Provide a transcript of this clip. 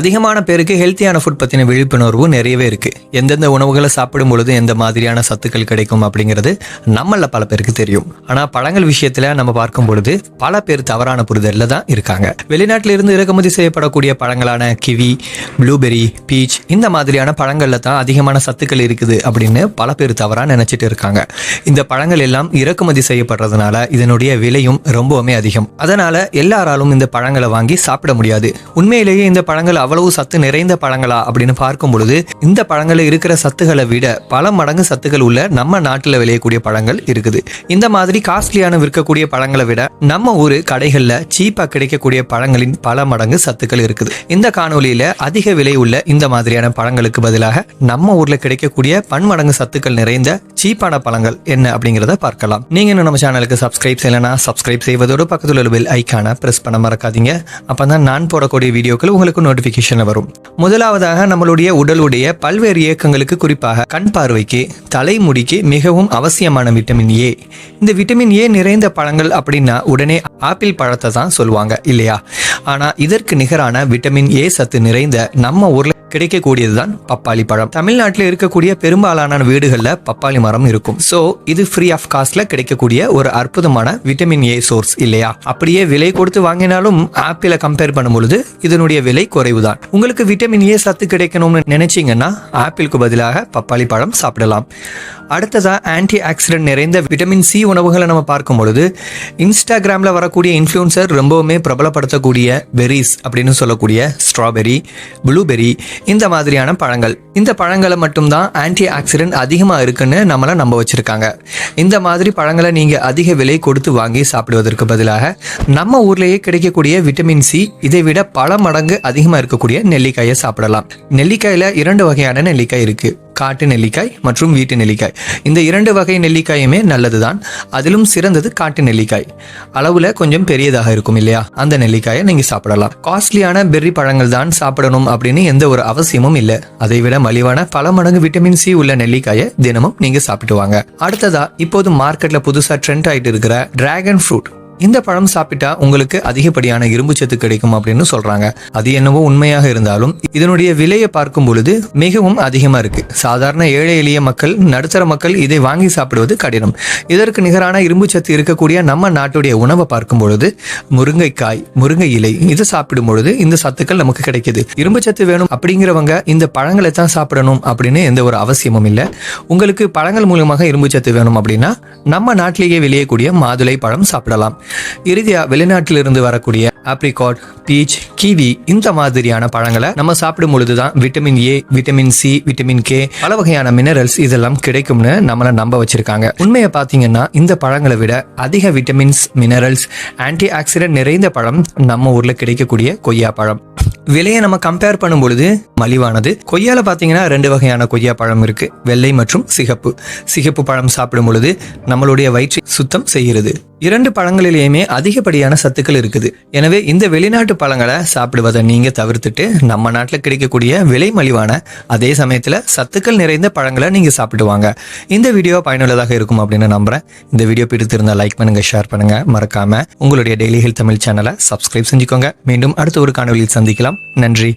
அதிகமான பேருக்கு ஹெல்த்தியான ஃபுட் பற்றின விழிப்புணர்வு நிறையவே இருக்குது எந்தெந்த உணவுகளை சாப்பிடும் பொழுது எந்த மாதிரியான சத்துக்கள் கிடைக்கும் அப்படிங்கிறது நம்மள பல பேருக்கு தெரியும். ஆனால் பழங்கள் விஷயத்தில் நம்ம பார்க்கும் பொழுது பல பேர் தவறான புரிதலில் தான் இருக்காங்க. வெளிநாட்டிலிருந்து இறக்குமதி செய்யப்படக்கூடிய பழங்களான கிவி ப்ளூபெரி பீச் இந்த மாதிரியான பழங்களில் தான் அதிகமான சத்துக்கள் இருக்குது அப்படின்னு பல பேர் தவறாக நினச்சிட்டு இருக்காங்க. இந்த பழங்கள் எல்லாம் இறக்குமதி செய்யப்படுறதுனால இதனுடைய விலையும் ரொம்பவுமே அதிகம். அதனால் எல்லாராலும் இந்த பழங்களை வாங்கி சாப்பிட முடியாது. உண்மையிலேயே இந்த பழங்கள் அவ்வளவு சத்து நிறைந்த பழங்களா அப்படின்னு பார்க்கும் பொழுது இந்த பழங்களில் இருக்கிற சத்துக்களை விட பல மடங்கு சத்துக்கள் உள்ள நம்ம நாட்டில் விளையக்கூடிய பழங்கள் இருக்குது. இந்த மாதிரி காஸ்ட்லியான விற்கக்கூடிய பழங்களை விட நம்ம ஊர் கடைகளில் சீப்பாக கிடைக்கக்கூடிய பழங்களின் பல மடங்கு சத்துக்கள் இருக்குது. இந்த காணொலியில் அதிக விலை உள்ள இந்த மாதிரியான பழங்களுக்கு பதிலாக நம்ம ஊரில் கிடைக்கக்கூடிய பன்மடங்கு சத்துக்கள் நிறைந்த சீப்பான பழங்கள் என்ன அப்படிங்கிறத பார்க்கலாம். நீங்கள் இன்னும் நம்ம சேனலுக்கு சப்ஸ்கிரைப் செய்யலைன்னா சப்ஸ்கிரைப் செய்வதோடு பக்கத்தில் உள்ள பெல் ஐக்கான பிரஸ் பண்ண மறக்காதீங்க. அப்போ தான் நான் போடக்கூடிய வீடியோக்கள் உங்களுக்கு நோட்டிபிகேஷன் வரும். முதலாவதாக நம்மளுடைய உடலுடைய பல்வேறு இயக்கங்களுக்கு குறிப்பாக கண் பார்வைக்கு தலைமுடிக்கு மிகவும் அவசியமான விட்டமின் ஏ இந்த விட்டமின் ஏ நிறைந்த பழங்கள் அப்படின்னா உடனே ஆப்பிள் பழத்தை தான் சொல்லுவாங்க இல்லையா? ஆனா இதற்கு நிகரான விட்டமின் ஏ சத்து நிறைந்த நம்ம ஊரில் கிடைக்கக்கூடியதுதான் பப்பாளி பழம். தமிழ்நாட்டில் இருக்கக்கூடிய பெரும்பாலான வீடுகளில் பப்பாளி மரம் இருக்கும். ஸோ இது ஃப்ரீ ஆஃப் காஸ்ட்ல கிடைக்கக்கூடிய ஒரு அற்புதமான விட்டமின் ஏ சோர்ஸ் இல்லையா? அப்படியே விலை கொடுத்து வாங்கினாலும் ஆப்பிளை கம்பேர் பண்ணும் பொழுது இதனுடைய விலை குறைவுதான். உங்களுக்கு விட்டமின் ஏ சத்து கிடைக்கணும்னு நினைச்சீங்கன்னா ஆப்பிளுக்கு பதிலாக பப்பாளி பழம் சாப்பிடலாம். அடுத்ததா ஆன்டி ஆக்சிடென்ட் நிறைந்த விட்டமின் சி உணவுகளை நம்ம பார்க்கும் பொழுது இன்ஸ்டாகிராம்ல வரக்கூடிய இன்ஃப்ளூன்சர் ரொம்பவுமே பிரபலப்படுத்தக்கூடிய பெரிஸ் அப்படின்னு சொல்லக்கூடிய ஸ்ட்ராபெரி ப்ளூபெரி இந்த மாதிரியான பழங்கள். இந்த பழங்களை மட்டும்தான் ஆன்டி ஆக்சிடென்ட் அதிகமாக இருக்குன்னு நம்மளை நம்ப வச்சுருக்காங்க. இந்த மாதிரி பழங்களை நீங்கள் அதிக விலை கொடுத்து வாங்கி சாப்பிடுவதற்கு பதிலாக நம்ம ஊர்லேயே கிடைக்கக்கூடிய விட்டமின் சி இதை விட பல மடங்கு அதிகமாக இருக்கக்கூடிய நெல்லிக்காயை சாப்பிடலாம். நெல்லிக்காயில் இரண்டு வகையான நெல்லிக்காய் இருக்குது காட்டு நெல்லிக்காய் மற்றும் வீட்டு நெல்லிக்காய். இந்த இரண்டு வகை நெல்லிக்காயுமே நல்லதுதான். அதிலும் சிறந்தது காட்டு நெல்லிக்காய். அளவுல கொஞ்சம் பெரியதாக இருக்கும் இல்லையா? அந்த நெல்லிக்காயை நீங்க சாப்பிடலாம். காஸ்ட்லியான பெர்ரி பழங்கள் தான் சாப்பிடணும் அப்படின்னு எந்த ஒரு அவசியமும் இல்லை. அதை விட மலிவான பல மடங்கு விட்டமின் சி உள்ள நெல்லிக்காயை தினமும் நீங்க சாப்பிட்டு வாங்க. அடுத்ததா இப்போது மார்க்கெட்ல புதுசா ட்ரெண்ட் ஆயிட்டு இருக்கிற டிராகன் ஃப்ரூட் இந்த பழம் சாப்பிட்டா உங்களுக்கு அதிகப்படியான இரும்பு சத்து கிடைக்கும் அப்படின்னு சொல்றாங்க. அது என்னவோ உண்மையாக இருந்தாலும் இதனுடைய விலையை பார்க்கும் பொழுது மிகவும் அதிகமா இருக்கு. சாதாரண ஏழை எளிய மக்கள் நடுத்தர மக்கள் இதை வாங்கி சாப்பிடுவது கடினம். இதற்கு நிகரான இரும்பு சத்து இருக்கக்கூடிய நம்ம நாட்டுடைய உணவை பார்க்கும் பொழுது முருங்கைக்காய் முருங்கை இலை இதை சாப்பிடும் பொழுது இந்த சத்துக்கள் நமக்கு கிடைக்குது. இரும்பு சத்து வேணும் அப்படிங்கிறவங்க இந்த பழங்களை தான் சாப்பிடணும் அப்படின்னு எந்த ஒரு அவசியமும் இல்லை. உங்களுக்கு பழங்கள் மூலமாக இரும்பு சத்து வேணும் அப்படின்னா நம்ம நாட்டிலேயே விளையக்கூடிய மாதுளை பழம் சாப்பிடலாம். இறுதியாக வெளிநாட்டிலிருந்து வரக்கூடிய ஆப்ரிகாட் பீச் கிவி இந்த மாதிரியான பழங்களை நம்ம சாப்பிடும் பொழுது தான் vitamin A vitamin C vitamin K பல வகையான மினரல்ஸ் இதெல்லாம் கிடைக்கும்னு நம்மளை நம்ப வச்சிருக்காங்க. உண்மையை பார்த்தீங்கன்னா இந்த பழங்களை விட அதிக விட்டமின்ஸ் மினரல்ஸ் ஆன்டி ஆக்சிடென்ட் நிறைந்த பழம் நம்ம ஊரில் கிடைக்கக்கூடிய கொய்யா பழம். விலையை நம்ம கம்பேர் பண்ணும் பொழுது மலிவானது. கொய்யால பார்த்தீங்கன்னா ரெண்டு வகையான கொய்யா பழம் இருக்கு. வெள்ளை மற்றும் சிகப்பு. சிகப்பு பழம் சாப்பிடும் பொழுது நம்மளுடைய வயிற்றை சுத்தம் செய்கிறது. இரண்டு பழங்களிலேயுமே அதிகப்படியான சத்துக்கள் இருக்குது. எனவே இந்த வெளிநாட்டு பழங்களை சாப்பிடுவதை நீங்க தவிர்த்துட்டு நம்ம நாட்டில் கிடைக்கக்கூடிய விலை மலிவான அதே சமயத்தில் சத்துக்கள் நிறைந்த பழங்களை நீங்க சாப்பிட்டு வாங்க இந்த வீடியோ பயனுள்ளதாக இருக்கும் அப்படின்னு நம்புறேன். இந்த வீடியோ பிடித்திருந்தால் லைக் பண்ணுங்க ஷேர் பண்ணுங்க. மறக்காம உங்களுடைய டெய்லி ஹெல்த் தமிழ் சேனலை சப்ஸ்கிரைப் செஞ்சுக்கோங்க. மீண்டும் அடுத்த ஒரு காணொலியில் சந்திக்கலாம். நன்றி.